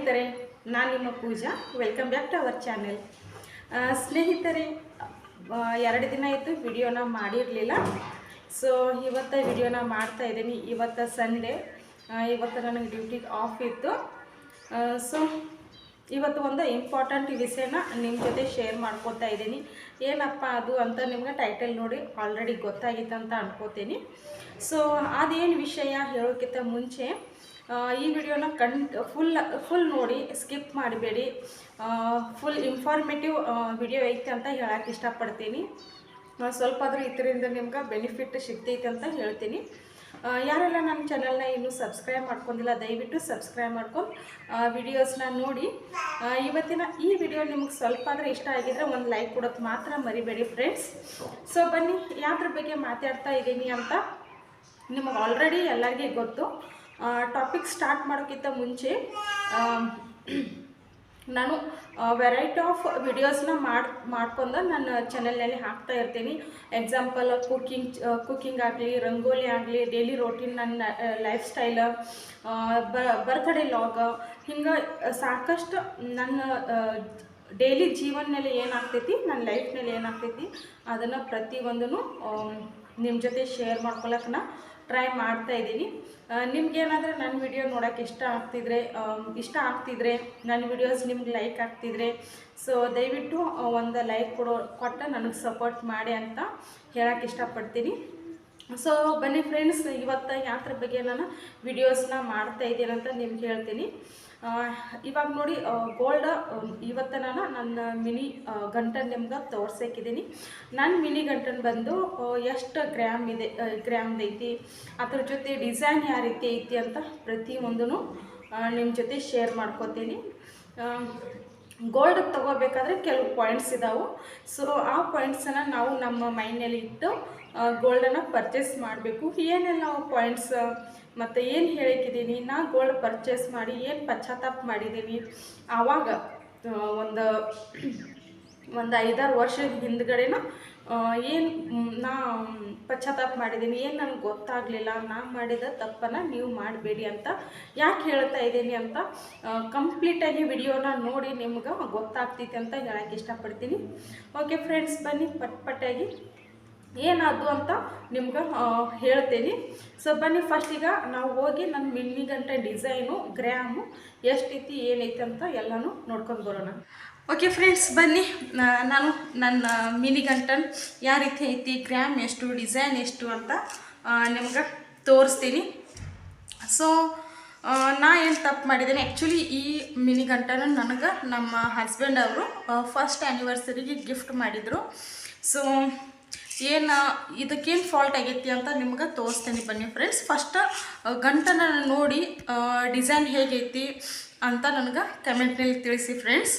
ಸ್ನೇಹಿತರೆ, ನಾನು ನಿಮ್ಮ Pooja. Welcome back to our channel ಸ್ನೇಹಿತರೆ ಎರಡು ದಿನ ಆಯಿತು ವಿಡಿಯೋನ ಮಾಡಿರಲಿಲ್ಲ. ಸೊ ಇವತ್ತು ವಿಡಿಯೋನ ಮಾಡ್ತಾ ಇದ್ದೀನಿ. ಇವತ್ತು ಸಂಡೇ ಇವತ್ತು ನನಗೆ ಡ್ಯೂಟಿಗೆ ಆಫ್ ಇತ್ತು. ಸೊ ಇವತ್ತು ಒಂದು ಇಂಪಾರ್ಟೆಂಟ್ ವಿಷಯನ ನಿಮ್ಮ ಜೊತೆ ಶೇರ್ ಮಾಡ್ಕೊತಾ ಇದ್ದೀನಿ. ಏನಪ್ಪ ಅದು ಅಂತ ನಿಮಗೆ ಟೈಟಲ್ ನೋಡಿ ಆಲ್ರೆಡಿ ಗೊತ್ತಾಗಿತ್ತು ಅಂತ ಅನ್ಕೋತೀನಿ. ಸೊ ಅದೇನು ವಿಷಯ ಹೇಳೋಕ್ಕಿಂತ ಮುಂಚೆ ಈ ವಿಡಿಯೋನ ಕಣ್ ಫುಲ್ ಫುಲ್ ನೋಡಿ ಸ್ಕಿಪ್ ಮಾಡಬೇಡಿ. ಫುಲ್ ಇನ್ಫಾರ್ಮೇಟಿವ್ ವಿಡಿಯೋ ಐತೆ ಅಂತ ಹೇಳಕ್ಕೆ ಇಷ್ಟಪಡ್ತೀನಿ. ಸ್ವಲ್ಪ ಆದರೂ ಇದರಿಂದ ನಿಮ್ಗೆ ಬೆನಿಫಿಟ್ ಸಿಗ್ತೈತೆ ಅಂತ ಹೇಳ್ತೀನಿ. ಯಾರೆಲ್ಲ ನನ್ನ ಚಾನಲ್ನ ಇನ್ನೂ ಸಬ್ಸ್ಕ್ರೈಬ್ ಮಾಡ್ಕೊಂಡಿಲ್ಲ, ದಯವಿಟ್ಟು ಸಬ್ಸ್ಕ್ರೈಬ್ ಮಾಡ್ಕೊಂಡು ವಿಡಿಯೋಸ್ನ ನೋಡಿ. ಇವತ್ತಿನ ಈ ವಿಡಿಯೋ ನಿಮ್ಗೆ ಸ್ವಲ್ಪ ಆದರೆ ಇಷ್ಟ ಆಗಿದ್ರೆ ಒಂದು ಲೈಕ್ ಕೊಡೋದು ಮಾತ್ರ ಮರಿಬೇಡಿ ಫ್ರೆಂಡ್ಸ್ ಸೊ ಬನ್ನಿ, ಯಾವ್ದ್ರ ಬಗ್ಗೆ ಮಾತಾಡ್ತಾ ಇದ್ದೀನಿ ಅಂತ ನಿಮಗೆ ಆಲ್ರೆಡಿ ಎಲ್ಲರಿಗೂ ಗೊತ್ತು. ಟಾಪಿಕ್ ಸ್ಟಾರ್ಟ್ ಮಾಡೋಕ್ಕಿಂತ ಮುಂಚೆ ನಾನು ವೆರೈಟಿ ಆಫ್ ವಿಡಿಯೋಸ್ನ ಮಾಡಿ, ಮಾಡ್ಕೊಂಡು ನನ್ನ ಚಾನಲ್ನಲ್ಲಿ ಹಾಕ್ತಾ ಇರ್ತೀನಿ. ಎಕ್ಸಾಂಪಲ್ ಕುಕ್ಕಿಂಗ್ ಕುಕ್ಕಿಂಗ್ ಆಗಲಿ, ರಂಗೋಲಿ ಆಗಲಿ ಡೈಲಿ ರೋಟೀನ್ ನನ್ನ ಲೈಫ್ ಸ್ಟೈಲ್ ಬರ್ತ್ಡೇ ಲಾಗ್ ಹಿಂಗೆ ಸಾಕಷ್ಟು ನನ್ನ ಡೈಲಿ ಜೀವನದಲ್ಲಿ ಏನಾಗ್ತೈತಿ, ನನ್ನ ಲೈಫ್ನಲ್ಲಿ ಏನಾಗ್ತೈತಿ, ಅದನ್ನು ಪ್ರತಿಯೊಂದನ್ನು ನಿಮ್ಮ ಜೊತೆ ಶೇರ್ ಮಾಡ್ಕೊಳಕ್ಕೆ ನಾ ಟ್ರೈ ಮಾಡ್ತಾ ಇದ್ದೀನಿ. ನಿಮ್ಗೇನಾದರೂ ನನ್ನ ವಿಡಿಯೋ ನೋಡೋಕೆ ಇಷ್ಟ ಆಗ್ತಿದ್ರೆ ಇಷ್ಟ ಆಗ್ತಿದ್ರೆ ನನ್ನ ವಿಡಿಯೋಸ್ ನಿಮ್ಗೆ ಲೈಕ್ ಆಗ್ತಿದ್ರೆ ಸೊ ದಯವಿಟ್ಟು ಒಂದು ಲೈಕ್ ಕೊಡೋ, ಕೊಟ್ಟು ನನಗೆ ಸಪೋರ್ಟ್ ಮಾಡಿ ಅಂತ ಹೇಳೋಕ್ಕೆ ಇಷ್ಟಪಡ್ತೀನಿ. ಸೊ ಬನ್ನಿ ಫ್ರೆಂಡ್ಸ್ ಇವತ್ತು ಯಾತ್ರ ಬಗ್ಗೆ ನಾನು ವಿಡಿಯೋಸ್ನ ಮಾಡ್ತಾ ಇದ್ದೀನಂತ ನಿಮ್ಗೆ ಹೇಳ್ತೀನಿ. ಇವಾಗ ನೋಡಿ ಗೋಲ್ಡ್ ಇವತ್ತು ನಾನು ನನ್ನ ಮಿನಿ ಗಂಟನ್ ನಿಮ್ಗೆ ತೋರ್ಸಕ್ಕಿದ್ದೀನಿ. ನನ್ನ ಮಿನಿ ಗಂಟನ್ ಬಂದು ಎಷ್ಟು ಗ್ರ್ಯಾಮ್ ಇದೆ ಗ್ರಾಮ್ದು ಐತಿ ಅದ್ರ ಜೊತೆ ಡಿಸೈನ್ ಯಾವ ರೀತಿ ಐತಿ ಅಂತ ಪ್ರತಿಯೊಂದೂ ನಿಮ್ಮ ಜೊತೆ ಶೇರ್ ಮಾಡ್ಕೋತೀನಿ. ಗೋಲ್ಡ್ ತಗೋಬೇಕಾದ್ರೆ ಕೆಲವು ಪಾಯಿಂಟ್ಸ್ ಇದಾವೆ. ಸೊ ಆ ಪಾಯಿಂಟ್ಸನ್ನು ನಾವು ನಮ್ಮ ಮೈಂಡ್ನಲ್ಲಿ ಇಟ್ಟು ಗೋಲ್ಡನ್ನು ಪರ್ಚೇಸ್ ಮಾಡಬೇಕು. ಏನೆಲ್ಲ ಪಾಯಿಂಟ್ಸ್ ಮತ್ತು ಏನು ಹೇಳಿಕ್ಕಿದ್ದೀನಿ ನಾ ಗೋಲ್ಡ್ ಪರ್ಚೇಸ್ ಮಾಡಿ, ಏನು ಪಶ್ಚಾತ್ತಾಪ ಮಾಡಿದ್ದೀನಿ ಆವಾಗ ಒಂದು ಒಂದು ಐದಾರು ವರ್ಷದ ಹಿಂದ್ಗಡೆನ ಏನು ನಾ ಪಶ್ಚಾತ್ತಾಪ ಮಾಡಿದ್ದೀನಿ ಏನು ನನಗೆ ಗೊತ್ತಾಗಲಿಲ್ಲ, ನಾ ಮಾಡಿದ ತಪ್ಪನ್ನು ನೀವು ಮಾಡಬೇಡಿ ಅಂತ ಯಾಕೆ ಹೇಳ್ತಾ ಇದ್ದೀನಿ ಅಂತ ಕಂಪ್ಲೀಟಾಗಿ ವಿಡಿಯೋನ ನೋಡಿ ನಿಮ್ಗೆ ಗೊತ್ತಾಗ್ತೈತೆ ಅಂತ ಹೇಳೋಕ್ಕೆ ಇಷ್ಟಪಡ್ತೀನಿ. ಓಕೆ ಫ್ರೆಂಡ್ಸ್ ಬನ್ನಿ ಪಟ್ ಪಟ್ಟಾಗಿ ಅಂತ ನಿಮ್ಗೆ ಹೇಳ್ತೀನಿ. ಸೊ ಬನ್ನಿ ಫಸ್ಟ್ ಈಗ ನಾವು ಹೋಗಿ ನನ್ನ ಮಿನ್ನಿಗಂಟೆ ಗಂಟೆ ಡಿಸೈನು ಗ್ರ್ಯಾಮು ಎಷ್ಟೈತಿ ಏನೈತೆ ಅಂತ ಎಲ್ಲನೂ ನೋಡ್ಕೊಂಡು ಬರೋಣ. ಓಕೆ ಫ್ರೆಂಡ್ಸ್ ಬನ್ನಿ. ನಾನು ನನ್ನ ಮಿನಿ ಗಂಟನ್ ಯಾವ ರೀತಿ ಐತಿ? ಗ್ರ್ಯಾಮ್ ಎಷ್ಟು? ಡಿಸೈನ್ ಎಷ್ಟು ಅಂತ ನಿಮ್ಗೆ ತೋರಿಸ್ತೀನಿ. ಸೊ ನಾ ಏನು ತಪ್ಪು ಮಾಡಿದ್ದೀನಿ? ಆ್ಯಕ್ಚುಲಿ ಈ ಮಿನಿ ಗಂಟನ ನನಗೆ ನಮ್ಮ ಹಸ್ಬೆಂಡ್ ಅವರು ಫಸ್ಟ್ ಆ್ಯನಿವರ್ಸರಿಗೆ ಗಿಫ್ಟ್ ಮಾಡಿದರು. ಸೊ ಏನು ಇದಕ್ಕೇನು ಫಾಲ್ಟ್ ಆಗೈತಿ ಅಂತ ನಿಮ್ಗೆ ತೋರಿಸ್ತೀನಿ ಬನ್ನಿ ಫ್ರೆಂಡ್ಸ್ ಫಸ್ಟ್ ಗಂಟನ ನೋಡಿ ಡಿಸೈನ್ ಹೇಗೈತಿ ಅಂತ ನನಗೆ ಕಮೆಂಟ್ನಲ್ಲಿ ತಿಳಿಸಿ ಫ್ರೆಂಡ್ಸ್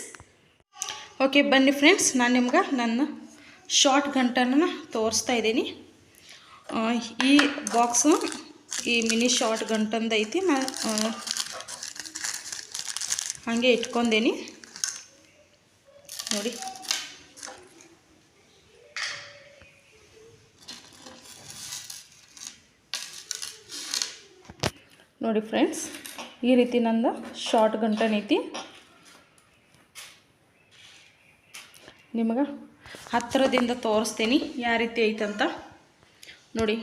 ಓಕೆ ಬನ್ನಿ ಫ್ರೆಂಡ್ಸ್ ನಾನು ನಿಮ್ಗೆ ನನ್ನ ಶಾರ್ಟ್ ಗಂಟನ ತೋರಿಸ್ತಾ ಇದ್ದೀನಿ. ಈ ಬಾಕ್ಸು ಈ ಮಿನಿ ಶಾರ್ಟ್ ಗಂಟಂದು ಐತಿ. ನಾನು ಹಾಗೆ ಇಟ್ಕೊಂಡೇನಿ. ನೋಡಿ. ನೋಡಿ ಫ್ರೆಂಡ್ಸ್ ಈ ರೀತಿ ನಂದು ಶಾರ್ಟ್ ಗಂಟನ್ ಐತಿ ನಿಮಗೆ? ಹತ್ತಿರದಿಂದ ತೋರಿಸ್ತೀನಿ ಯಾವ ರೀತಿ ಐತಂತ. ನೋಡಿ,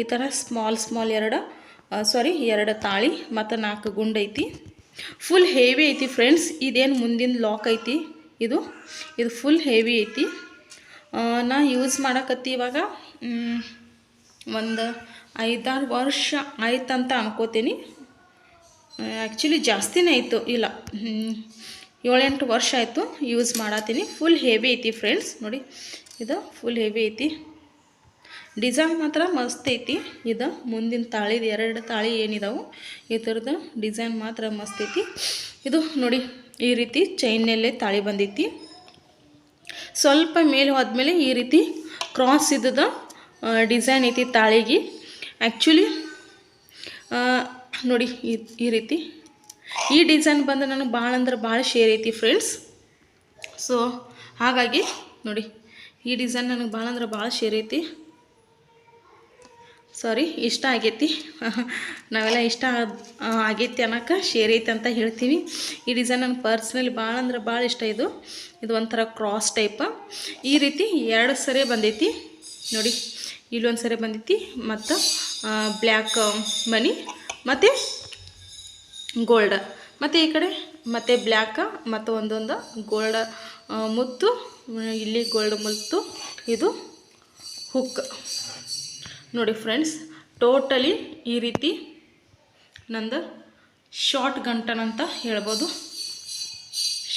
ಈ ಥರ ಸ್ಮಾಲ್ ಸ್ಮಾಲ್ ಎರಡು ಸಾರಿ ಎರಡು ತಾಳಿ ಮತ್ತು ನಾಲ್ಕು ಗುಂಡು ಐತಿ. ಫುಲ್ ಹೆವಿ ಐತಿ ಫ್ರೆಂಡ್ಸ್ ಇದೇನು ಮುಂದಿನ ಲಾಕ್ ಐತಿ? ಇದು ಇದು ಫುಲ್ ಹೆವಿ ಐತಿ. ನಾ ಯೂಸ್ ಮಾಡಕತ್ತಿ ಇವಾಗ ಒಂದು ಐದಾರು ವರ್ಷ ಆಯ್ತಂತ ಅನ್ಕೋತೀನಿ. ಆ್ಯಕ್ಚುಲಿ ಜಾಸ್ತಿನೇ ಆಯಿತು, ಇಲ್ಲ ಏಳೆಂಟು ವರ್ಷ ಆಯಿತು ಯೂಸ್ ಮಾಡತ್ತೀನಿ ಫುಲ್ ಹೆವಿ ಐತಿ ಫ್ರೆಂಡ್ಸ್ ನೋಡಿ, ಇದು ಫುಲ್ ಹೆವಿ ಐತಿ. ಡಿಸೈನ್ ಮಾತ್ರ ಮಸ್ತ್ ಐತಿ. ಇದು ಮುಂದಿನ ತಾಳಿದು ಎರಡು ತಾಳಿ ಏನಿದಾವು ಈ ಥರದ ಡಿಸೈನ್ ಮಾತ್ರ ಮಸ್ತ್ ಐತಿ. ಇದು ನೋಡಿ, ಈ ರೀತಿ ಚೈನ್ನಲ್ಲೇ ತಾಳಿ ಬಂದೈತಿ. ಸ್ವಲ್ಪ ಮೇಲೆ ಹೋದ್ಮೇಲೆ ಈ ರೀತಿ ಕ್ರಾಸ್ ಇದ್ದದ ಡಿಸೈನ್ ಐತಿ ತಾಳಿಗೆ. ಆ್ಯಕ್ಚುಲಿ ನೋಡಿ, ಈ ಈ ರೀತಿ ಈ ಡಿಸೈನ್ ಬಂದು ನನಗೆ ಭಾಳ ಅಂದ್ರೆ ಭಾಳ ಶೇರ್ ಐತಿ ಫ್ರೆಂಡ್ಸ್ ಸೊ ಹಾಗಾಗಿ ನೋಡಿ, ಈ ಡಿಸೈನ್ ನನಗೆ ಭಾಳ ಅಂದ್ರೆ ಭಾಳ ಶೇರ್ ಐತಿ. ಸಾರಿ ಇಷ್ಟ ಆಗೈತಿ. ನಾವೆಲ್ಲ ಇಷ್ಟ ಆಗೈತಿ ಅನ್ನೋಕೆ ಶೇರ್ ಐತಿ ಅಂತ ಹೇಳ್ತೀವಿ. ಈ ಡಿಸೈನ್ ನನಗೆ ಪರ್ಸ್ನಲಿ ಭಾಳ ಅಂದ್ರೆ ಭಾಳ ಇಷ್ಟ ಇದು. ಇದು ಒಂಥರ ಕ್ರಾಸ್ ಟೈಪ್ ಈ ರೀತಿ ಎರಡು ಸರಿ ಬಂದೈತಿ. ನೋಡಿ, ಇಲ್ಲೊಂದು ಸರಿ ಬಂದೈತಿ. ಮತ್ತು ಬ್ಲ್ಯಾಕ್ ಮನಿ. ಮತ್ತು ಗೋಲ್ಡ್. ಮತ್ತು ಈ ಕಡೆ ಮತ್ತು ಬ್ಲ್ಯಾಕ, ಮತ್ತು ಒಂದೊಂದು ಗೋಲ್ಡ್ ಮುತ್ತು, ಇಲ್ಲಿ ಗೋಲ್ಡ್ ಮುತ್ತು, ಇದು ಹುಕ್. ನೋಡಿ ಫ್ರೆಂಡ್ಸ್, ಟೋಟಲಿ ಈ ರೀತಿ ನಂದು ಶಾರ್ಟ್ ಗಂಟನ್ ಅಂತ ಹೇಳ್ಬೋದು.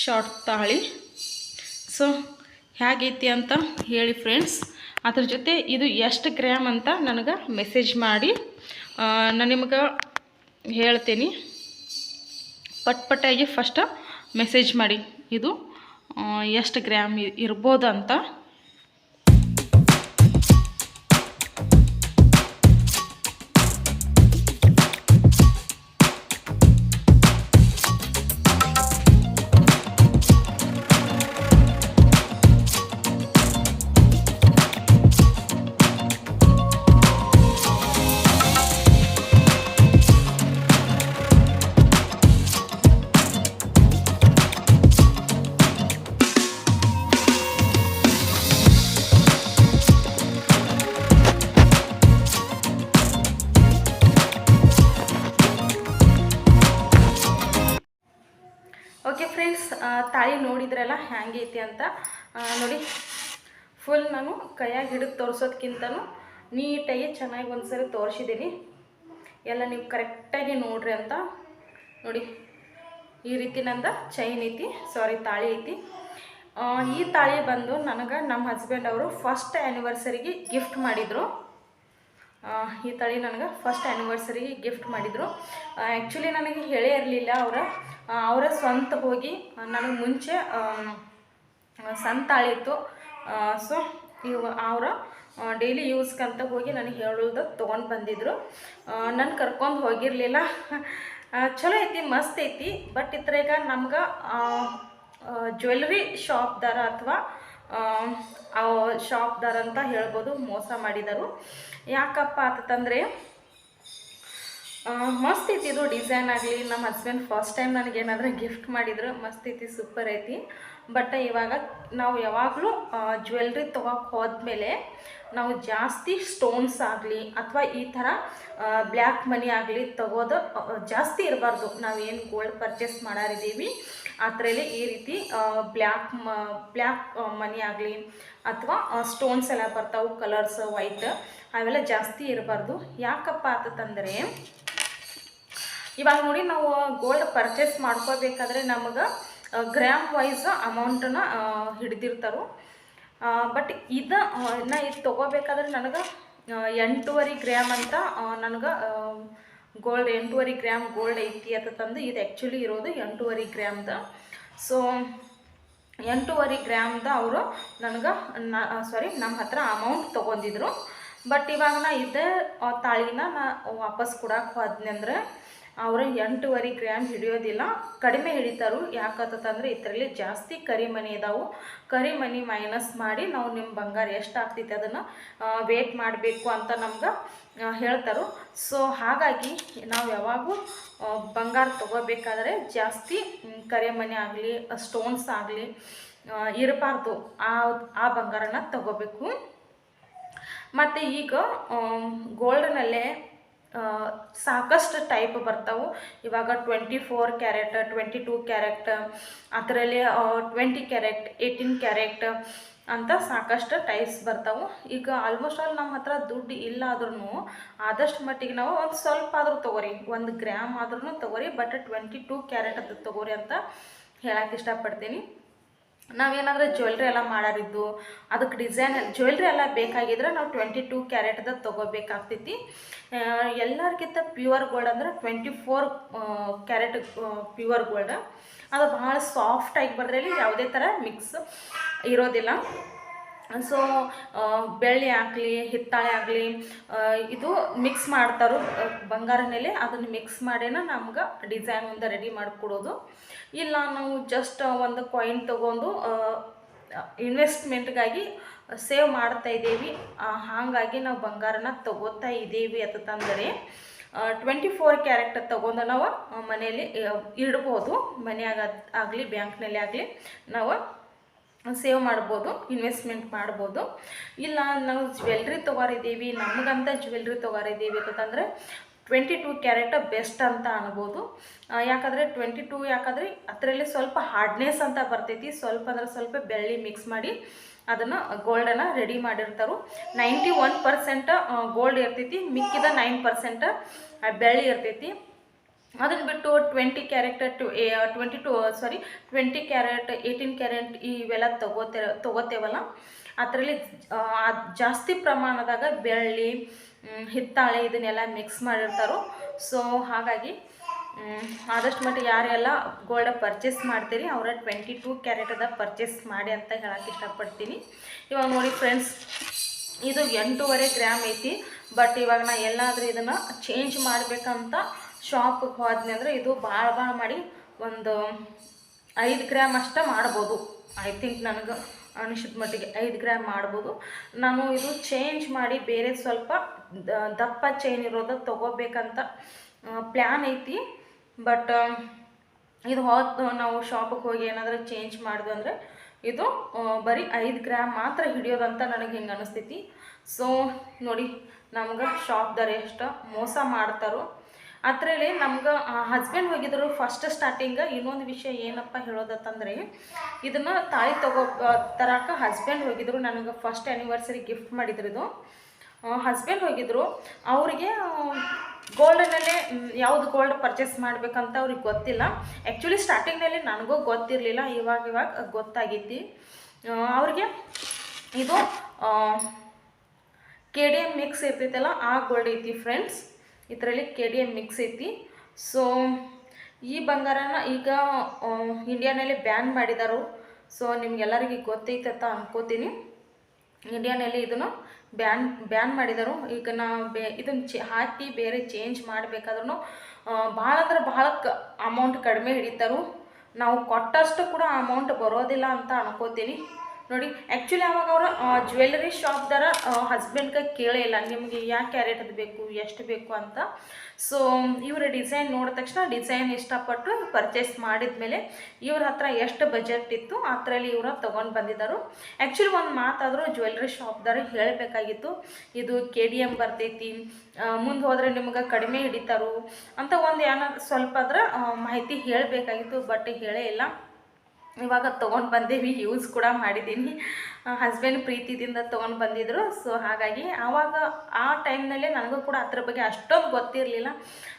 ಶಾರ್ಟ್ ತಾಳಿ. ಸೊ, ಹೇಗೈತಿ ಅಂತ ಹೇಳಿ ಫ್ರೆಂಡ್ಸ್, ಅದ್ರ ಜೊತೆ ಇದು ಎಷ್ಟು ಗ್ರ್ಯಾಮ್ ಅಂತ ನನಗೆ ಮೆಸೇಜ್ ಮಾಡಿ ನಾನು ನಿಮ್ಗೆ ಹೇಳ್ತೀನಿ. ಪಟ್ ಪಟ್ಟಾಗಿ ಫಸ್ಟ್ ಮೆಸೇಜ್ ಮಾಡಿ. ಇದು ಎಷ್ಟು ಗ್ರಾಮ್ ಇರ್ಬೋದು ಅಂತ ಹ್ಯಾಂಗೈತಿ ಅಂತ ನೋಡಿ. ಫುಲ್ ನಾನು ಕೈಯಾಗಿ ಹಿಡಿದು ತೋರಿಸೋದ್ಕಿಂತನೂ ನೀಟಾಗಿ ಚೆನ್ನಾಗಿ ಒಂದ್ಸರಿ ತೋರಿಸಿದ್ದೀನಿ. ಎಲ್ಲ ನೀವು ಕರೆಕ್ಟಾಗಿ ನೋಡ್ರಿ ಅಂತ. ನೋಡಿ, ಈ ರೀತಿ ನಂದು ಚೈನ್ ಐತಿ ಸಾರಿ ತಾಳಿ ಐತಿ. ಈ ತಾಳಿ ಬಂದು ನನಗೆ ನಮ್ಮ ಹಸ್ಬೆಂಡ್ ಅವರು ಫಸ್ಟ್ ಆ್ಯನಿವರ್ಸರಿಗೆ ಗಿಫ್ಟ್ ಮಾಡಿದರು. ಈ ತಾಳಿ ನನಗೆ ಫಸ್ಟ್ ಆ್ಯನಿವರ್ಸರಿಗೆ ಗಿಫ್ಟ್ ಮಾಡಿದರು. ಆ್ಯಕ್ಚುಲಿ ನನಗೆ ಹೇಳೇ ಇರಲಿಲ್ಲ ಅವರ. ಅವರ ಸ್ವಂತ ಹೋಗಿ ನನಗೆ ಮುಂಚೆ ಸಣ್ಣ ತಾಳಿ ಇತ್ತು ಸೊ ಇವ ಅವರು ಡೈಲಿ ಯೂಸ್ಕಂತ ಹೋಗಿ ನನಗೆ ಹೇಳೋದು ತೊಗೊಂಡು ಬಂದಿದ್ರು. ನನ್ನ ಕರ್ಕೊಂಡು ಹೋಗಿರಲಿಲ್ಲ. ಚಲೋ ಐತಿ, ಮಸ್ತ್ ಐತಿ ಬಟ್ ಇದ್ರಾಗ ನಮ್ಗೆ ಜ್ಯುವೆಲ್ರಿ ಶಾಪ್ದಾರ ಅಥವಾ ಶಾಪ್ದಾರ ಅಂತ ಹೇಳ್ಬೋದು, ಮೋಸ ಮಾಡಿದರು. ಯಾಕಪ್ಪ ಅಂತಂದರೆ ಮಸ್ತ್ ಐತಿ ಇದು ಡಿಸೈನ್ ಆಗಲಿ. ನಮ್ಮ ಹಸ್ಬೆಂಡ್ ಫಸ್ಟ್ ಟೈಮ್ ನನಗೇನಾದ್ರೂ ಗಿಫ್ಟ್ ಮಾಡಿದ್ರು, ಮಸ್ತ್ ಐತಿ ಸೂಪರ್ ಐತಿ. ಬಟ್ ಇವಾಗ ನಾವು ಯಾವಾಗಲೂ ಜ್ಯುವೆಲ್ರಿ ತೊಗೋಕೆ ಹೋದ್ಮೇಲೆ ನಾವು ಜಾಸ್ತಿ ಸ್ಟೋನ್ಸ್ ಆಗಲಿ ಅಥವಾ ಈ ಥರ ಬ್ಲ್ಯಾಕ್ ಮನಿ ಆಗಲಿ ತಗೋದು ಜಾಸ್ತಿ ಇರಬಾರ್ದು. ಏನು ಗೋಲ್ಡ್ ಪರ್ಚೇಸ್ ಮಾಡಾರಿದ್ದೀವಿ ಅದರಲ್ಲಿ ಈ ರೀತಿ ಬ್ಲ್ಯಾಕ್ ಮ ಬ್ಲ್ಯಾಕ್ ಮನಿ ಆಗಲಿ ಅಥವಾ ಸ್ಟೋನ್ಸ್ ಎಲ್ಲ ಬರ್ತಾವೆ ಕಲರ್ಸ್ ವೈಟ್ ಅವೆಲ್ಲ ಜಾಸ್ತಿ ಇರಬಾರ್ದು. ಯಾಕಪ್ಪ ಅಂತಂದರೆ, ಇವಾಗ ನೋಡಿ ನಾವು ಗೋಲ್ಡ್ ಪರ್ಚೇಸ್ ಮಾಡ್ಕೋಬೇಕಾದ್ರೆ ನಮಗೆ ಗ್ರಾಮ್ ವೈಸ್ ಅಮೌಂಟನ್ನ ಹಿಡ್ದಿರ್ತಾರೆ. ಬಟ್ ಇದು ನಾ ಇದು ತೊಗೋಬೇಕಾದ್ರೆ ನನಗೆ ಎಂಟೂವರೆ ಗ್ರಾಮ್ ಅಂತ ನನಗೆ ಗೋಲ್ಡ್ ಎಂಟೂವರೆ ಗ್ರಾಮ್ ಗೋಲ್ಡ್ ಐತಿ ಅಂತ ತಂದು ಇದು ಆ್ಯಕ್ಚುಲಿ ಇರೋದು ಎಂಟೂವರೆ ಗ್ರಾಮ್ದ ಸೊ ಎಂಟೂವರೆ ಗ್ರಾಮ್ದ ಅವರು ನನಗೆ ಸಾರಿ ನಮ್ಮ ಹತ್ರ ಅಮೌಂಟ್ ತೊಗೊಂಡಿದ್ರು ಬಟ್ ಇವಾಗ ನಾ ಇದೇ ತಾಳಿನ ನಾ ವಾಪಸ್ ಕೊಡಕ್ಕೆ ಹೋದ್ನಿ ಅಂದ್ರೆ ಅವರು ಎಂಟೂವರೆ ಗ್ರಾಮ್ ಹಿಡಿಯೋದಿಲ್ಲ. ಕಡಿಮೆ ಹಿಡಿತಾರು. ಯಾಕತ್ತಂದ್ರೆ ಇದರಲ್ಲಿ ಜಾಸ್ತಿ ಕರಿಮನಿ ಇದಾವು. ಕರಿಮನಿ ಮೈನಸ್ ಮಾಡಿ ನಾವು ನಿಮ್ಮ ಬಂಗಾರ ಎಷ್ಟು ಆಗ್ತೈತೆ ಅದನ್ನು ವೇಟ್ ಮಾಡಬೇಕು ಅಂತ ನಮ್ಗೆ ಹೇಳ್ತಾರೆ. ಸೊ ಹಾಗಾಗಿ ನಾವು ಯಾವಾಗೂ ಬಂಗಾರ ತಗೋಬೇಕಾದ್ರೆ ಜಾಸ್ತಿ ಕರಿಮನಿ ಆಗಲಿ ಸ್ಟೋನ್ಸ್ ಆಗಲಿ ಇರಬಾರ್ದು. ಆ ಆ ಬಂಗಾರನ ತಗೋಬೇಕು. ಮತ್ತು ಈಗ ಗೋಲ್ಡ್ನಲ್ಲೇ ಸಾಕಷ್ಟು ಟೈಪ್ ಬರ್ತಾವೆ. ಇವಾಗ twenty four carat twenty two carat ಅದರಲ್ಲಿ ಟ್ವೆಂಟಿ ಕ್ಯಾರೆಟ್ ಏಯ್ಟೀನ್ ಕ್ಯಾರೆಕ್ಟ್ ಅಂತ ಸಾಕಷ್ಟು ಟೈಪ್ಸ್ ಬರ್ತಾವೆ. ಈಗ ಆಲ್ಮೋಸ್ಟ್ ಆಲ್ ನಮ್ಮ ಹತ್ರ ದುಡ್ಡು ಇಲ್ಲ ಆದ್ರೂ ಆದಷ್ಟು ಮಟ್ಟಿಗೆ ನಾವು ಒಂದು ಸ್ವಲ್ಪ ಆದರೂ ತೊಗೋರಿ, ಒಂದು ಗ್ರಾಮ್ ಆದ್ರೂ ತೊಗೋರಿ ಬಟ್ ಟ್ವೆಂಟಿ ಟೂ ಕ್ಯಾರೆಟ್ ಅದು ತೊಗೋರಿ ಅಂತ ಹೇಳಕ್ಕೆ ಇಷ್ಟಪಡ್ತೀನಿ. ನಾವೇನಾದರೂ ಜ್ಯುವೆಲ್ರಿ ಎಲ್ಲ ಮಾಡಾರಿದ್ದು, ಅದಕ್ಕೆ ಡಿಸೈನ್ ಜ್ಯುವೆಲ್ರಿ ಎಲ್ಲ ಬೇಕಾಗಿದ್ರೆ ನಾವು ಟ್ವೆಂಟಿ ಟೂ ಕ್ಯಾರೆಟ್ದ ತೊಗೋಬೇಕಾಗ್ತೈತಿ. ಎಲ್ಲರಿಗಿಂತ ಪ್ಯೂರ್ ಗೋಲ್ಡ್ ಅಂದ್ರೆ twenty four carat pure gold ಅದು ಭಾಳ ಸಾಫ್ಟಾಗಿ ಬರೋದ್ರಲ್ಲಿ ಯಾವುದೇ ಥರ ಮಿಕ್ಸ್ ಇರೋದಿಲ್ಲ. ಸೊ ಬೆಳ್ಳಿ ಆಗಲಿ, ಹಿತ್ತಾಳೆ ಆಗಲಿ ಇದು ಮಿಕ್ಸ್ ಮಾಡ್ತಾರೋ. ಬಂಗಾರ ಮೇಲೆ ಅದನ್ನು ಮಿಕ್ಸ್ ಮಾಡೇನ ನಮ್ಗೆ ಡಿಸೈನ್ ಒಂದು ರೆಡಿ ಮಾಡಿಕೊಡೋದು. ಇಲ್ಲ ನಾವು ಜಸ್ಟ್ ಒಂದು ಕಾಯಿನ್ ತೊಗೊಂಡು ಇನ್ವೆಸ್ಟ್ಮೆಂಟ್ಗಾಗಿ ಸೇವ್ ಮಾಡ್ತಾ ಇದ್ದೀವಿ ಹಾಗಾಗಿ ನಾವು ಬಂಗಾರನ ತಗೋತಾ ಇದ್ದೀವಿ ಅಂತಂದರೆ ಟ್ವೆಂಟಿ ಫೋರ್ ಕ್ಯಾರೆಟ್ ತೊಗೊಂಡು ನಾವು ಮನೆಯಲ್ಲಿ ಇಡ್ಬೋದು. ಮನೆಯಾಗ ಆಗಲಿ, ಬ್ಯಾಂಕ್ನಲ್ಲಿ ಆಗಲಿ, ನಾವು ಸೇವ್ ಮಾಡ್ಬೋದು ಇನ್ವೆಸ್ಟ್ಮೆಂಟ್ ಮಾಡ್ಬೋದು. ಇಲ್ಲ ನಾವು ಜ್ಯುವೆಲ್ರಿ ತೊಗೊರಿದ್ದೀವಿ, ನಮಗಂತ ಜ್ಯುವೆಲ್ರಿ ತೊಗೊರಿದ್ದೀವಿ ಅಂತಂದರೆ ಟ್ವೆಂಟಿ ಟೂ ಕ್ಯಾರೆಟ್ ಬೆಸ್ಟ್ ಅಂತ ಅನ್ಬೋದು. ಯಾಕಂದರೆ ಟ್ವೆಂಟಿ ಟೂ ಯಾಕಂದರೆ ಅದರಲ್ಲಿ ಸ್ವಲ್ಪ ಹಾರ್ಡ್ನೆಸ್ ಅಂತ ಬರ್ತೈತಿ, ಸ್ವಲ್ಪ ಅಂದ್ರೆ ಸ್ವಲ್ಪ ಬೆಳ್ಳಿ ಮಿಕ್ಸ್ ಮಾಡಿ ಅದನ್ನು ಗೋಲ್ಡನ್ನು ರೆಡಿ ಮಾಡಿರ್ತಾರೆ. ನೈಂಟಿ ಒನ್ ಪರ್ಸೆಂಟ್ ಗೋಲ್ಡ್ ಇರ್ತೈತಿ, ಮಿಕ್ಕಿದ ನೈನ್ ಪರ್ಸೆಂಟ್ ಬೆಳ್ಳಿ ಇರ್ತೈತಿ. ಅದನ್ನು ಬಿಟ್ಟು twenty carat two twenty two sorry twenty carat eighteen carat ಇವೆಲ್ಲ ತಗೋತೆ, ತಗೋತೇವಲ್ಲ? ಅದರಲ್ಲಿ ಜಾಸ್ತಿ ಪ್ರಮಾಣದಾಗ ಬೆಳ್ಳಿ ಹಿತ್ತಾಳೆ ಇದನ್ನೆಲ್ಲ ಮಿಕ್ಸ್ ಮಾಡಿರ್ತಾರೋ? ಸೊ ಹಾಗಾಗಿ ಆದಷ್ಟು ಮಟ್ಟಿಗೆ ಯಾರೆಲ್ಲ ಗೋಲ್ಡ ಪರ್ಚೇಸ್ ಮಾಡ್ತೀರಿ, ಅವರ ಟ್ವೆಂಟಿ ಟೂ ಕ್ಯಾರೆಟದ ಪರ್ಚೇಸ್ ಮಾಡಿ ಅಂತ ಹೇಳಕ್ಕೆ ಇಷ್ಟಪಡ್ತೀನಿ. ಇವಾಗ ನೋಡಿ ಫ್ರೆಂಡ್ಸ್ ಇದು ಎಂಟೂವರೆ ಗ್ರಾಮ್ ಐತಿ ಬಟ್ ಇವಾಗ ನಾ ಎಲ್ಲಾದರೂ ಇದನ್ನು ಚೇಂಜ್ ಮಾಡಬೇಕಂತ ಶಾಪಿಗೆ ಹೋದ್ನಿ ಅಂದ್ರೆ ಇದು ಭಾಳ ಭಾಳ ಮಾಡಿ ಒಂದು ಐದು ಗ್ರಾಮ್ ಅಷ್ಟ ಮಾಡ್ಬೋದು. ಐ ಥಿಂಕ್ ನನಗೆ ಅನಿಸಿದ ಮಟ್ಟಿಗೆ ಐದು ಗ್ರಾಮ್ ಮಾಡ್ಬೋದು. ನಾನು ಇದು ಚೇಂಜ್ ಮಾಡಿ ಬೇರೆ ಸ್ವಲ್ಪ ದಪ್ಪ ಚೈನ್ ಇರೋದು ತೊಗೋಬೇಕಂತ ಪ್ಲ್ಯಾನ್ ಐತಿ. ಬಟ್ ಇದು ಹೊತ್ತು ನಾವು ಶಾಪಿಗೆ ಹೋಗಿ ಏನಾದರೂ ಚೇಂಜ್ ಮಾಡಿದ್ವಿ ಅಂದರೆ ಇದು ಬರೀ ಐದು ಗ್ರಾಮ್ ಮಾತ್ರ ಹಿಡಿಯೋದಂತ ನನಗೆ ಹಿಂಗೆ ಅನಿಸ್ತೈತಿ. ಸೊ ನೋಡಿ, ನಮ್ಗೆ ಶಾಪ್ದಾರೆ ಎಷ್ಟು ಮೋಸ ಮಾಡ್ತಾರೋ ಅದರಲ್ಲಿ ನಮ್ಗೆ ಹಸ್ಬೆಂಡ್ ಹೋಗಿದ್ರು ಫಸ್ಟ್ ಸ್ಟಾರ್ಟಿಂಗ್ ಇನ್ನೊಂದು ವಿಷಯ ಏನಪ್ಪ ಹೇಳೋದತ್ತಂದರೆ, ಇದನ್ನು ತಾಯಿ ತಗೋ ತರಕ ಹಸ್ಬೆಂಡ್ ಹೋಗಿದ್ರು, ನನಗೆ ಫಸ್ಟ್ ಆ್ಯನಿವರ್ಸರಿ ಗಿಫ್ಟ್ ಮಾಡಿದ್ರು ಇದು. ಹಸ್ಬೆಂಡ್ ಹೋಗಿದ್ರು, ಅವರಿಗೆ ಗೋಲ್ಡನಲ್ಲೇ ಯಾವುದು ಗೋಲ್ಡ್ ಪರ್ಚೇಸ್ ಮಾಡಬೇಕಂತ ಅವ್ರಿಗೆ ಗೊತ್ತಿಲ್ಲ. ಆ್ಯಕ್ಚುಲಿ ಸ್ಟಾರ್ಟಿಂಗ್ನಲ್ಲಿ ನನಗೂ ಗೊತ್ತಿರಲಿಲ್ಲ, ಇವಾಗ ಇವಾಗ ಗೊತ್ತಾಗಿತ್ತು ಅವ್ರಿಗೆ ಇದು ಕೆ ಡಿ ಎಂ ಮಿಕ್ಸ್ ಇರ್ತೈತಲ್ಲ, ಆ ಗೋಲ್ಡ್ ಐತಿ ಫ್ರೆಂಡ್ಸ್ ಇದರಲ್ಲಿ ಕೆ ಡಿ ಎಂ ಮಿಕ್ಸ್ ಐತಿ. ಸೊ ಈ ಬಂಗಾರನ ಈಗ ಇಂಡಿಯಾನಲ್ಲಿ ಬ್ಯಾನ್ ಮಾಡಿದಾರು. ಸೊ ನಿಮ್ಗೆಲ್ಲರಿಗೆ ಗೊತ್ತೈತೆ ಅಂತ ಅನ್ಕೋತೀನಿ. ಇಂಡಿಯಾನಲ್ಲಿ ಇದನ್ನು ಬ್ಯಾನ್ ಬ್ಯಾನ್ ಮಾಡಿದರು. ಈಗ ನಾವು ಬೇ ಇದನ್ನು ಚೆ, ಹಾಕಿ ಬೇರೆ ಚೇಂಜ್ ಮಾಡಬೇಕಾದ್ರೂ ಭಾಳ ಅಂದ್ರೆ ಭಾಳ ಕ ಅಮೌಂಟ್ ಕಡಿಮೆ ಹಿಡಿತಾರು. ನಾವು ಕೊಟ್ಟಷ್ಟು ಕೂಡ ಅಮೌಂಟ್ ಬರೋದಿಲ್ಲ ಅಂತ ಅನ್ಕೋತೀನಿ. ನೋಡಿ ಆ್ಯಕ್ಚುಲಿ ಅವಾಗ ಅವರು ಜ್ಯುವೆಲ್ಲರಿ ಶಾಪ್ದಾರ ಹಸ್ಬೆಂಡ್ಗೆ ಕೇಳೇ ಇಲ್ಲ. ನಿಮಗೆ ಯಾಕೆ ಕ್ಯಾರೆಟ್ ಅದು ಬೇಕು, ಎಷ್ಟು ಬೇಕು ಅಂತ. ಸೊ ಇವರ ಡಿಸೈನ್ ನೋಡಿದ ತಕ್ಷಣ ಡಿಸೈನ್ ಇಷ್ಟಪಟ್ಟು ಪರ್ಚೇಸ್ ಮಾಡಿದ ಮೇಲೆ ಇವ್ರ ಹತ್ರ ಎಷ್ಟು ಬಜೆಟ್ ಇತ್ತು, ಅದರಲ್ಲಿ ಇವರು ತೊಗೊಂಡು ಬಂದಿದ್ದರು ಆ್ಯಕ್ಚುಲಿ ಒಂದು ಮಾತಾದರೂ ಜ್ಯುವೆಲ್ಲರಿ ಶಾಪ್ದಾರ ಹೇಳಬೇಕಾಗಿತ್ತು. ಇದು ಕೆ ಡಿ ಎಂ ಬರ್ತೈತಿ ಮುಂದೆ ಹೋದರೆ ನಿಮ್ಗೆ ಕಡಿಮೆ ಹಿಡಿತಾರು ಅಂತ ಒಂದು ಏನಾದ್ರು ಸ್ವಲ್ಪ ಆದ್ರೆ ಮಾಹಿತಿ ಹೇಳಬೇಕಾಗಿತ್ತು ಬಟ್ ಹೇಳೇ ಇಲ್ಲ. ಇವಾಗ ತೊಗೊಂಡು ಬಂದೀವಿ ಯೂಸ್ ಕೂಡ ಮಾಡಿದ್ದೀನಿ ಹಸ್ಬೆಂಡ್ ಪ್ರೀತಿದಿಂದ ತೊಗೊಂಡು ಬಂದಿದ್ರು. ಸೊ ಹಾಗಾಗಿ ಆವಾಗ ಆ ಟೈಮ್ನಲ್ಲೇ ನನಗೂ ಕೂಡ ಅದ್ರ ಬಗ್ಗೆ ಅಷ್ಟೊಂದು ಗೊತ್ತಿರಲಿಲ್ಲ.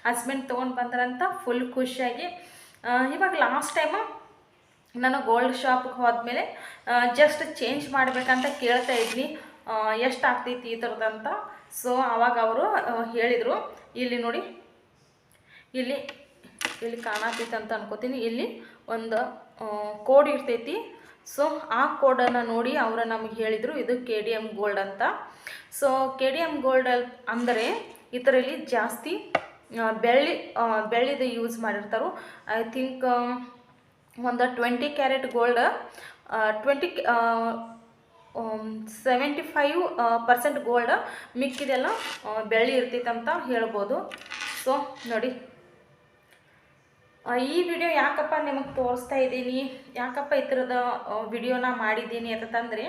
ಹಸ್ಬೆಂಡ್ ತೊಗೊಂಡು ಬಂದ್ರಂತ ಫುಲ್ ಖುಷಿಯಾಗಿ. ಇವಾಗ ಲಾಸ್ಟ್ ಟೈಮು ನಾನು ಗೋಲ್ಡ್ ಶಾಪ್ಗೆ ಹೋದ್ಮೇಲೆ ಜಸ್ಟ್ ಚೇಂಜ್ ಮಾಡಬೇಕಂತ ಕೇಳ್ತಾ ಇದ್ವಿ. ಎಷ್ಟು ಆಗ್ತೈತಿ ಈ ಥರದಂತ ಸೊ ಆವಾಗ ಅವರು ಹೇಳಿದರು, ಇಲ್ಲಿ ನೋಡಿ, ಇಲ್ಲಿ ಇಲ್ಲಿ ಕಾಣತೈತೆ ಅಂತ ಅನ್ಕೋತೀನಿ. ಇಲ್ಲಿ ಒಂದು ಕೋಡ್ ಇರ್ತೈತಿ. ಸೊ ಆ ಕೋಡನ್ನು ನೋಡಿ ಅವರು ನಮಗೆ ಹೇಳಿದರು ಇದು ಕೆ ಡಿ ಎಂ ಗೋಲ್ಡ್ ಅಂತ. So K D M gold ಅಂದರೆ ಇದರಲ್ಲಿ ಜಾಸ್ತಿ ಆ, ಬೆಳ್ಳಿ ಬೆಳ್ಳಿದು ಯೂಸ್ ಮಾಡಿರ್ತಾರೆ. ಐ ಥಿಂಕ್ ಒಂದು twenty carat gold twenty seventy five percent gold ಮಿಕ್ಕಿದೆಲ್ಲ ಬೆಳ್ಳಿ ಇರ್ತೈತೆ ಅಂತ ಹೇಳ್ಬೋದು. ಸೊ ನೋಡಿ. ಈ ವಿಡಿಯೋ ಯಾಕಪ್ಪ ನಿಮಗೆ ತೋರಿಸ್ತಾ ಇದ್ದೀನಿ? ಯಾಕಪ್ಪ ಈ ಥರದ ವಿಡಿಯೋನ ಮಾಡಿದ್ದೀನಿ ಅಂತಂದರೆ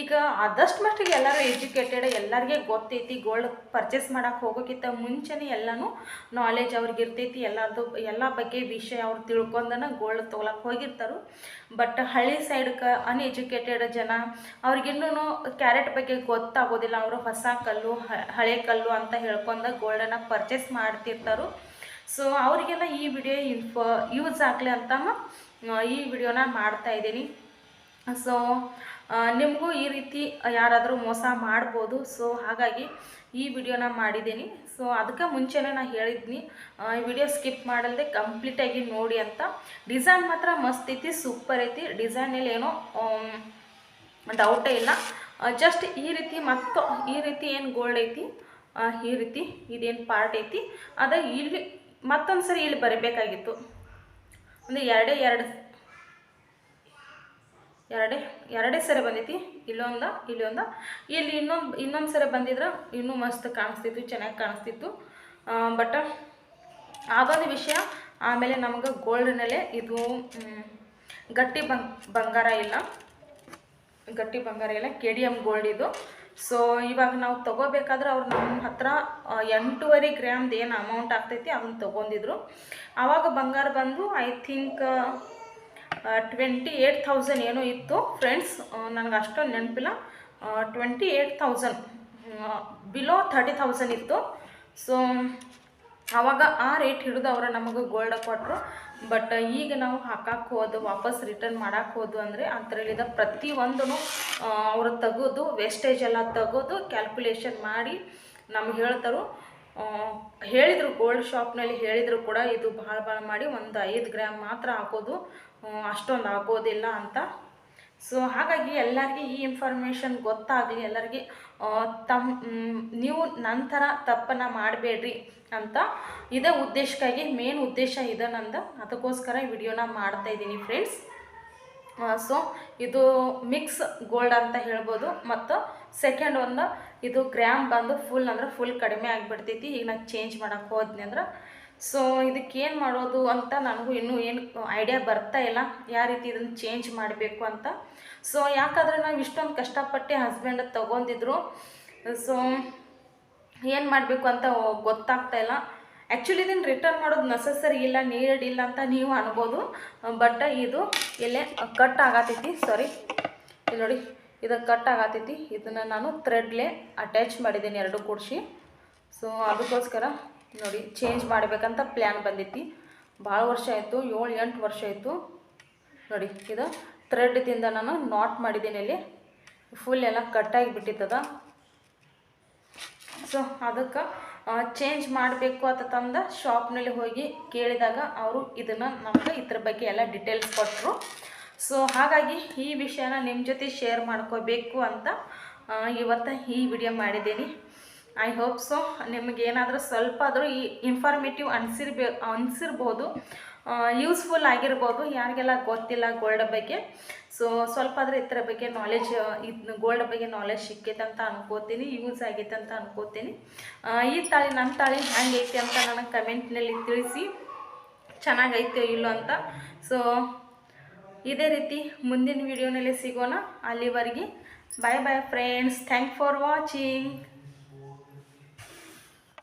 ಈಗ ಆದಷ್ಟು ಮಟ್ಟಿಗೆ ಎಲ್ಲರೂ ಎಜುಕೇಟೆಡ್ ಎಲ್ಲರಿಗೆ ಗೊತ್ತೈತಿ ಗೋಲ್ಡ್ ಪರ್ಚೇಸ್ ಮಾಡೋಕೆ ಹೋಗೋಕ್ಕಿಂತ ಮುಂಚೆನೇ ಎಲ್ಲನೂ ನಾಲೆಜ್ ಅವ್ರಿಗೆ ಇರ್ತೈತಿ, ಎಲ್ಲರದು, ಎಲ್ಲ ಬಗ್ಗೆ ವಿಷಯ ಅವ್ರು ತಿಳ್ಕೊಂಡನ ಗೋಲ್ಡ್ ತೊಗೊಳಕ್ಕೆ ಹೋಗಿರ್ತಾರೆ. ಬಟ್ ಹಳ್ಳಿ ಸೈಡ್ಗೆ ಅನ್ಎಜುಕೇಟೆಡ್ ಜನ ಅವ್ರಿಗಿನ್ನೂ ಕ್ಯಾರೆಟ್ ಬಗ್ಗೆ ಗೊತ್ತಾಗೋದಿಲ್ಲ. ಅವರು ಹೊಸ ಕಲ್ಲು ಹಳೆ ಕಲ್ಲು ಅಂತ ಹೇಳ್ಕೊಂಡ ಗೋಲ್ಡನ್ನು ಪರ್ಚೇಸ್ ಮಾಡ್ತಿರ್ತಾರೆ. ಸೊ ಅವರಿಗೆಲ್ಲ ಈ ವಿಡಿಯೋ ಇನ್ಫ ಯೂಸ್ ಆಗಲಿ ಅಂತ ಈ ವಿಡಿಯೋನ ಮಾಡ್ತಾ ಇದ್ದೀನಿ. ಸೊ ನಿಮಗೂ ಈ ರೀತಿ ಯಾರಾದರೂ ಮೋಸ ಮಾಡ್ಬೋದು. ಸೊ ಹಾಗಾಗಿ ಈ ವಿಡಿಯೋನ ಮಾಡಿದ್ದೀನಿ. ಸೊ ಅದಕ್ಕೆ ಮುಂಚೆನೇ ನಾನು ಹೇಳಿದ್ನಿ ಈ ವಿಡಿಯೋ ಸ್ಕಿಪ್ ಮಾಡಲ್ದೆ ಕಂಪ್ಲೀಟಾಗಿ ನೋಡಿ ಅಂತ. ಡಿಸೈನ್ ಮಾತ್ರ ಮಸ್ತ್ ಐತಿ ಸೂಪರ್ ಐತಿ. ಡಿಸೈನಲ್ಲಿ ಏನೋ ಡೌಟೇ ಇಲ್ಲ. ಜಸ್ಟ್ ಈ ರೀತಿ ಮತ್ತು, ಈ ರೀತಿ ಏನು ಗೋಲ್ಡ್ ಐತಿ ಈ ರೀತಿ ಇದೇನು ಪಾರ್ಟ್ ಐತಿ. ಅದ ಇಲ್ಲಿ ಮತ್ತೊಂದು ಸರಿ ಇಲ್ಲಿ ಬರಬೇಕಾಗಿತ್ತು. ಅಂದರೆ ಎರಡೇ ಎರಡು ಎರಡೇ ಎರಡೇ ಸರಿ ಬಂದೈತಿ. ಇಲ್ಲೊಂದ ಇಲ್ಲೊಂದ. ಇಲ್ಲಿ ಇನ್ನೊಂದು ಇನ್ನೊಂದು ಸರಿ ಬಂದಿದ್ರೆ ಇನ್ನೂ ಮಸ್ತ್ ಕಾಣಿಸ್ತಿತ್ತು, ಚೆನ್ನಾಗಿ ಕಾಣಿಸ್ತಿತ್ತು. ಬಟ್ ಅದೊಂದು ವಿಷಯ, ಆಮೇಲೆ ನಮಗೆ ಗೋಲ್ಡ್ನಲ್ಲೇ ಇದು ಗಟ್ಟಿ ಬಂಗ್, ಬಂಗಾರ ಇಲ್ಲ. ಗಟ್ಟಿ ಬಂಗಾರ ಇಲ್ಲ ಕೆ ಡಿ ಎಂ ಗೋಲ್ಡ್ ಇದು. ಸೊ ಇವಾಗ ನಾವು ತೊಗೋಬೇಕಾದ್ರೆ ಅವ್ರು ನಮ್ಮ ಹತ್ರ ಎಂಟೂವರೆ ಗ್ರಾಮ್ದು ಏನು ಅಮೌಂಟ್ ಆಗ್ತೈತಿ ಅದನ್ನು ತೊಗೊಂಡಿದ್ರು. ಆವಾಗ ಬಂಗಾರ ಬಂದು I think twenty eight thousand ಏನೋ ಇತ್ತು. ಫ್ರೆಂಡ್ಸ್ ನನಗೆ ಅಷ್ಟೊಂದು ನೆನಪಿಲ್ಲ. Twenty eight thousand below thirty thousand ಇತ್ತು. ಸೊ ಆವಾಗ ಆ ರೇಟ್ ಹಿಡಿದು ಅವರು ನಮಗೆ ಗೋಲ್ಡ್ ಕೊಟ್ಟರು ಬಟ್ ಈಗ ನಾವು ಹಾಕಕ್ಕೆ ಹೋದು, ವಾಪಸ್ ರಿಟರ್ನ್ ಮಾಡಕ್ಕೆ ಹೋದು ಅಂದರೆ ಅದರಲ್ಲಿದ್ದ ಪ್ರತಿಯೊಂದೂ ಅವರು ತೆಗೆದು ವೇಸ್ಟೇಜ್ ಎಲ್ಲ ತೆಗೆದು ಕ್ಯಾಲ್ಕುಲೇಷನ್ ಮಾಡಿ ನಮ್ಗೆ ಹೇಳ್ತಾರೋ. ಹೇಳಿದರು ಗೋಲ್ಡ್ ಶಾಪ್ನಲ್ಲಿ ಹೇಳಿದರು ಕೂಡ ಇದು ಭಾಳ ಭಾಳ ಮಾಡಿ ಒಂದು ಐದು ಗ್ರಾಮ್ ಮಾತ್ರ ಹಾಕೋದು ಅಷ್ಟೊಂದು ಆಗೋದಿಲ್ಲ ಅಂತ. ಸೊ ಹಾಗಾಗಿ ಎಲ್ಲರಿಗೆ ಈ ಇನ್ಫಾರ್ಮೇಷನ್ ಗೊತ್ತಾಗಲಿ, ಎಲ್ಲರಿಗೆ ತಮ್ಮ ನೀವು ನೀವು ನಂತರ ತಪ್ಪನ್ನು ಮಾಡಬೇಡ್ರಿ ಅಂತ ಇದೇ ಉದ್ದೇಶಕ್ಕಾಗಿ ಮೇನ್ ಉದ್ದೇಶ ಇದೆ ನಂದು. ಅದಕ್ಕೋಸ್ಕರ ವಿಡಿಯೋನ ಮಾಡ್ತಾ ಇದ್ದೀನಿ ಫ್ರೆಂಡ್ಸ್ ಸೊ ಇದು ಮಿಕ್ಸ್ ಗೋಲ್ಡ್ ಅಂತ ಹೇಳ್ಬೋದು. ಮತ್ತು ಸೆಕೆಂಡ್ ಒಂದು, ಇದು ಗ್ರ್ಯಾಮ್ ಬಂದು ಫುಲ್ ಅಂದ್ರೆ ಫುಲ್ ಕಡಿಮೆ ಆಗಿಬಿಡ್ತೈತಿ. ಈಗ ನಾನು ಚೇಂಜ್ ಮಾಡೋಕ್ಕೆ ಹೋದ್ನಿ ಅಂದ್ರೆ ಸೊ ಇದಕ್ಕೆ ಏನು ಮಾಡೋದು ಅಂತ ನನಗೂ ಇನ್ನೂ ಏನು ಐಡಿಯಾ ಬರ್ತಾ ಇಲ್ಲ. ಯಾವ ರೀತಿ ಇದನ್ನು ಚೇಂಜ್ ಮಾಡಬೇಕು ಅಂತ. ಸೊ ಯಾಕಂದ್ರೆ ನಾವು ಇಷ್ಟೊಂದು ಕಷ್ಟಪಟ್ಟು ಹಸ್ಬೆಂಡ್ ತೊಗೊಂಡಿದ್ರು. ಸೊ ಏನು ಮಾಡಬೇಕು ಅಂತ ಗೊತ್ತಾಗ್ತಾ ಇಲ್ಲ. ಆ್ಯಕ್ಚುಲಿ ಇದನ್ನು ರಿಟರ್ನ್ ಮಾಡೋದು ನೆಸಸರಿ ಇಲ್ಲ ನೀಡ್ ಇಲ್ಲ ಅಂತ ನೀವು ಅನ್ಬೋದು. ಬಟ್ ಇದು ಎಲ್ಲೇ ಕಟ್ ಆಗತೈತಿ. ಸಾರಿ ಇಲ್ಲಿ ನೋಡಿ, ಇದು ಕಟ್ ಆಗತೈತಿ. ಇದನ್ನು ನಾನು ಥ್ರೆಡ್ಲೆ ಅಟ್ಯಾಚ್ ಮಾಡಿದ್ದೀನಿ ಎರಡು ಕೂಡಿಸಿ. ಸೊ ಅದಕ್ಕೋಸ್ಕರ ನೋಡಿ ಚೇಂಜ್ ಮಾಡಬೇಕಂತ ಪ್ಲ್ಯಾನ್ ಬಂದೈತಿ. ಭಾಳ ವರ್ಷ ಆಯಿತು, ಏಳು ಎಂಟು ವರ್ಷ ಆಯಿತು. ನೋಡಿ, ಇದು ಥ್ರೆಡ್ದಿಂದ ನಾನು ನಾಟ್ ಮಾಡಿದ್ದೀನಿ ಇಲ್ಲಿ. ಫುಲ್ ಎಲ್ಲ ಕಟ್ಟಾಗಿ ಬಿಟ್ಟಿತ್ತದ ಸೊ ಅದಕ್ಕೆ ಚೇಂಜ್ ಮಾಡಬೇಕು ಅಂತ ತಂದ ಶಾಪ್ನಲ್ಲಿ ಹೋಗಿ ಕೇಳಿದಾಗ ಅವರು ಇದನ್ನು ನಮ್ಗೆ ಇದ್ರ ಬಗ್ಗೆ ಎಲ್ಲ ಡೀಟೇಲ್ಸ್ ಕೊಟ್ಟರು ಸೊ ಹಾಗಾಗಿ ಈ ವಿಷಯನ ನಿಮ್ಮ ಜೊತೆ ಶೇರ್ ಮಾಡ್ಕೋಬೇಕು ಅಂತ ಇವತ್ತು ಈ ವಿಡಿಯೋ ಮಾಡಿದ್ದೀನಿ. ಐ ಹೋಪ್ ಸೊ ನಿಮಗೇನಾದರೂ ಸ್ವಲ್ಪ ಆದರೂ ಈ ಇನ್ಫಾರ್ಮೇಟಿವ್ ಅನಿಸಿರ್ಬೇ, ಅನಿಸಿರ್ಬೋದು. ಯೂಸ್ಫುಲ್ ಆಗಿರ್ಬೋದು. ಯಾರಿಗೆಲ್ಲ ಗೊತ್ತಿಲ್ಲ ಗೋಲ್ಡ್ ಬಗ್ಗೆ. ಸೊ ಸ್ವಲ್ಪ ಆದರೆ ಇದರ ಬಗ್ಗೆ ನಾಲೆಜ್ ಇದು ಗೋಲ್ಡ್ ಬಗ್ಗೆ ನಾಲೆಜ್ ಸಿಕ್ಕೈತೆ ಅಂತ ಅನ್ಕೋತೀನಿ ಯೂಸ್ ಆಗೈತೆ ಅಂತ ಅನ್ಕೋತೀನಿ. ಈ ತಾಳಿ ನನ್ನ ತಾಳಿ ಹೆಂಗೈತೆ ಅಂತ ನನಗೆ ಕಮೆಂಟ್ನಲ್ಲಿ ತಿಳಿಸಿ. ಚೆನ್ನಾಗೈತೆ ಇಲ್ಲೋ ಅಂತ. ಸೊ ಇದೇ ರೀತಿ ಮುಂದಿನ ವಿಡಿಯೋನಲ್ಲಿ ಸಿಗೋಣ. ಅಲ್ಲಿವರೆಗೆ. Bye bye friends thank for watching